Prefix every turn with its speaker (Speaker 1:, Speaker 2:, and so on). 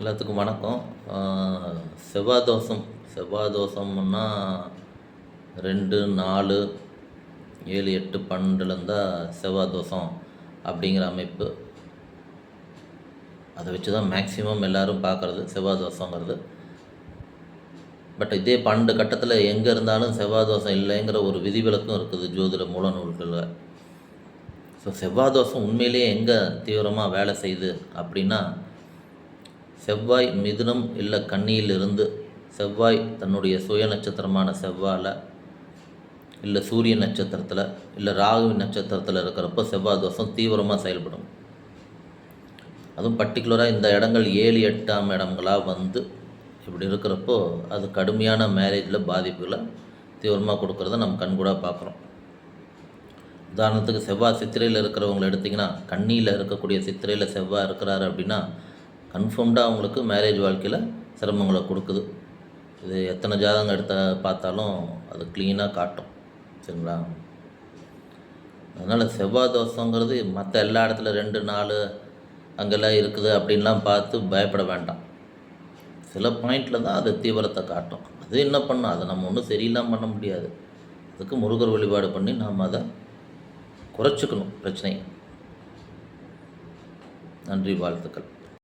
Speaker 1: எல்லாத்துக்கும் வணக்கம். செவ்வாய் தோஷம் செவ்வாய் தோஷம்னா ரெண்டு நாலு ஏழு எட்டு பன்னெண்டுல இருந்தால் செவ்வாய் தோஷம் அப்படிங்கிற அமைப்பு. அதை வச்சு தான் மேக்ஸிமம் எல்லோரும் பார்க்குறது செவ்வாய் தோஷங்கிறது பட் இதே பன்னெண்டு கட்டத்தில் எங்கே இருந்தாலும் செவ்வாய் தோஷம் இல்லைங்கிற ஒரு விதிவிலக்கும் இருக்குது ஜோதிட மூல நூல்களில் ஸோ செவ்வாய் தோஷம் உண்மையிலேயே எங்கே தீவிரமாக வேலை செய்யுது அப்படின்னா செவ்வாய் மிதுனம் இல்லை கண்ணியிலிருந்து செவ்வாய் தன்னுடைய சுய நட்சத்திரமான செவ்வாயில் இல்லை சூரிய நட்சத்திரத்தில் இல்லை ராகுவின் நட்சத்திரத்தில் இருக்கிறப்போ செவ்வாய் தோஷம் தீவிரமாக செயல்படும். அதுவும் பர்டிகுலராக இந்த இடங்கள் ஏழு எட்டாம் இடங்களாக வந்து இப்படி இருக்கிறப்போ அது கடுமையான மேரேஜில் பாதிப்புகளை தீவிரமாக கொடுக்குறத நம்ம கண்கூடாக பார்க்குறோம். உதாரணத்துக்கு செவ்வாய் சித்திரையில் இருக்கிறவங்களை எடுத்திங்கன்னா கண்ணியில் இருக்கக்கூடிய சித்திரையில் செவ்வாய் இருக்கிறாரு அப்படின்னா கன்ஃபார்ம்டாக அவங்களுக்கு மேரேஜ் வாழ்க்கையில் சிரமங்களை கொடுக்குது. இது எத்தனை ஜாதகம் எடுத்த பார்த்தாலும் அது க்ளீனாக காட்டும். சரிங்களா? அதனால் செவ்வாய் தோஷங்கிறது மற்ற எல்லா இடத்துல ரெண்டு நாலு அங்கெல்லாம் இருக்குது அப்படின்லாம் பார்த்து பயப்பட வேண்டாம். சில பாயிண்டில் தான் அது தீவிரத்தை காட்டும். அது என்ன பண்ணும் அதை நம்ம ஒன்றும் சரியில்லாம் பண்ண முடியாது. அதுக்கு முருகர் வழிபாடு பண்ணி நாம் அதை குறைச்சிக்கணும் பிரச்சனை. நன்றி வாழ்த்துக்கள்.